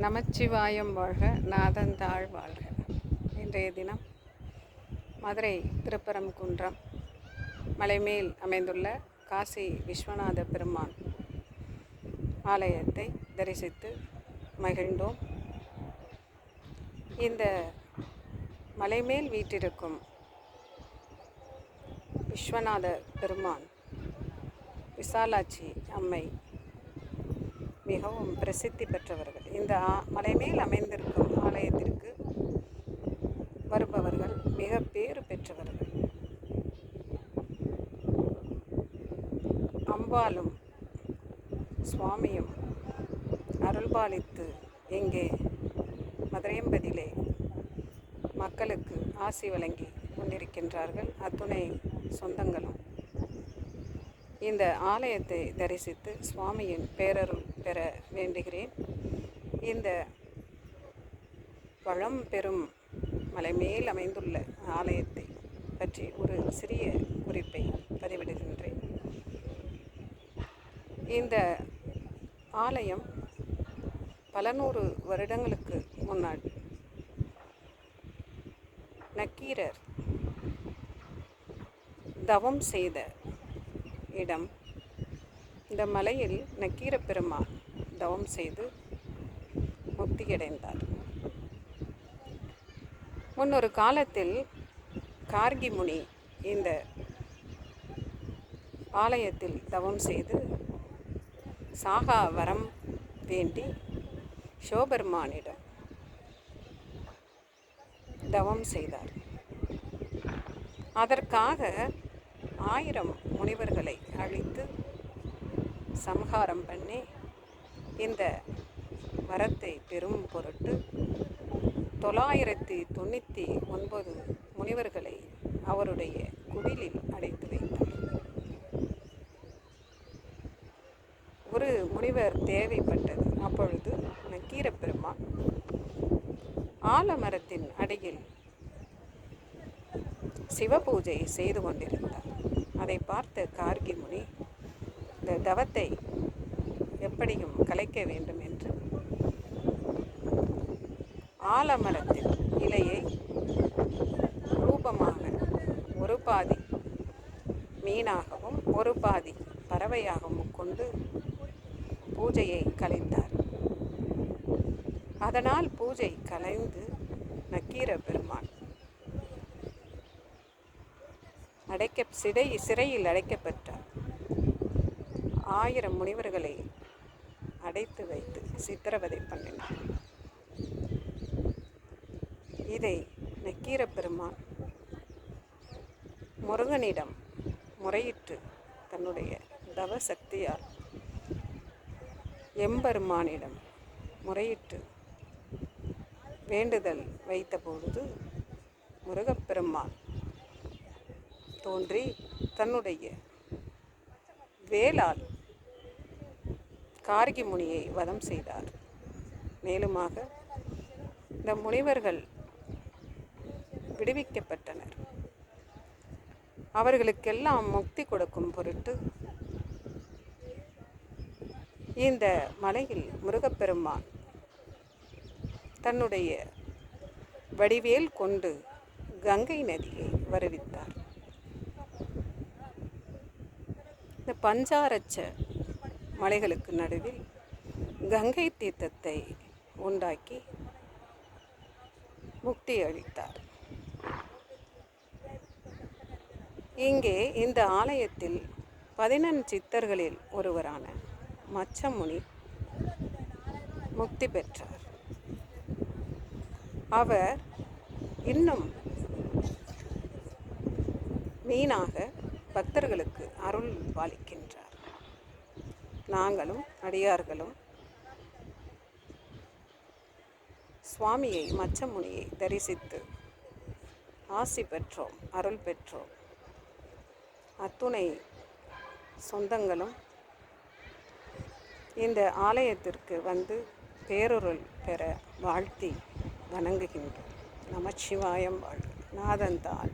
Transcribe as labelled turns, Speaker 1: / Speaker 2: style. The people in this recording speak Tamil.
Speaker 1: நமச்சிவாயம் வாழ்க நாதந்தாள் வாழ்க. இன்றைய தினம் மதுரை திருப்பரங்குன்றம் மலைமேல் அமைந்துள்ள காசி விஸ்வநாத பெருமான் ஆலயத்தை தரிசித்து மகிழ்ந்தோம். இந்த மலைமேல் வீட்டிருக்கும் விஸ்வநாத பெருமான் விசாலாட்சி அம்மை மிகவும் பிரசித்தி பெற்றவர்கள். இந்த ஆ- மலைமேல் அமைந்திருக்கும் ஆலயத்திற்கு வருபவர்கள் மிக பேறு பெற்றவர்கள். அம்பாலும் சுவாமியும் அருள்பாலித்து இங்கே மதுரையம்பதியிலே மக்களுக்கு ஆசி வழங்கி கொண்டிருக்கின்றார்கள். அத்துணை சொந்தங்களும் இந்த ஆலயத்தை தரிசித்து சுவாமியின் பேரருள் பெற வேண்டுகிறேன். இந்த பழம் பெரும் மலைமேல் அமைந்துள்ள ஆலயத்தை பற்றி ஒரு சிறிய குறிப்பை பதிவிடுகின்றேன். இந்த ஆலயம் பல நூறு வருடங்களுக்கு முன்னாடி நக்கீரர் தவம் செய்த இடம். இந்த மலையில் நக்கீர பெருமான் தவம் செய்து முக்தியடைந்தார். முன்னொரு காலத்தில் கார்கி முனி இந்த ஆலயத்தில் தவம் செய்து சாகா வரம் வேண்டி சிவபெருமானிடம் தவம் செய்தார். அதற்காக ஆயிரம் முனிவர்களை அழித்து சம்ஹாரம் பண்ணி இந்த வரத்தை பெரும் பொருட்டு தொள்ளாயிரத்தி தொண்ணூற்றி ஒன்பது முனிவர்களை அவருடைய குடிலில் அடைத்து வைத்தார். ஒரு முனிவர் தேவைப்பட்டது. அப்பொழுது நக்கீர பெருமான் ஆலமரத்தின் அடியில் சிவபூஜை செய்து கொண்டிருந்தார். அதை பார்த்த கார்கி முனி இந்த தவத்தை எப்படியும் கலைக்க வேண்டும் என்று ஆலமரத்தின் இலையை ரூபமாக ஒரு பாதி மீனாகவும் ஒரு பாதி பறவையாகவும் கொண்டு பூஜையை கலைந்தார் அதனால் பூஜை கலைந்து நக்கீர பெருமான் அடைக்க சிறை சிறையில் அடைக்கப்பட்டார். ஆயிரம் முனிவர்களை அடைத்து வைத்து சித்திரவதை பண்ணினார். இதை நக்கீர பெருமான் முருகனிடம் முறையிட்டு தன்னுடைய தவ சக்தியால் எம்பெருமானிடம் முறையிட்டு வேண்டுதல் வைத்தபொழுது முருகப்பெருமான் தோன்றி தன்னுடைய வேலால் கார்கி முனியை வதம் செய்தார். மேலுமாக இந்த முனிவர்கள் விடுவிக்கப்பட்டனர். அவர்களுக்கெல்லாம் முக்தி கொடுக்கும் பொருட்டு இந்த மலையில் முருகப்பெருமான் தன்னுடைய வடிவேல் கொண்டு கங்கை நதியை வருவித்தார். இந்த பஞ்சாரச்ச மலைகளுக்கு நடுவில் கங்கை தீர்த்தத்தை உண்டாக்கி முக்தி அளித்தார். இங்கே இந்த ஆலயத்தில் பதினெண் சித்தர்களில் ஒருவரான மச்சமுனி முக்தி பெற்றார். அவர் இன்னும் மீனாக பக்தர்களுக்கு அருள் பாலிக்கின்றார். நாங்களும் அடியார்களும் சுவாமியை மச்சமுனியை தரிசித்து ஆசி பெற்றோம் அருள் பெற்றோம். அத்துணை சொந்தங்களும் இந்த ஆலயத்திற்கு வந்து பேரொருள் பெற வாழ்த்தி வணங்குகின்றோம். நமச்சிவாயம் வாழ்க. நாதந்தாள்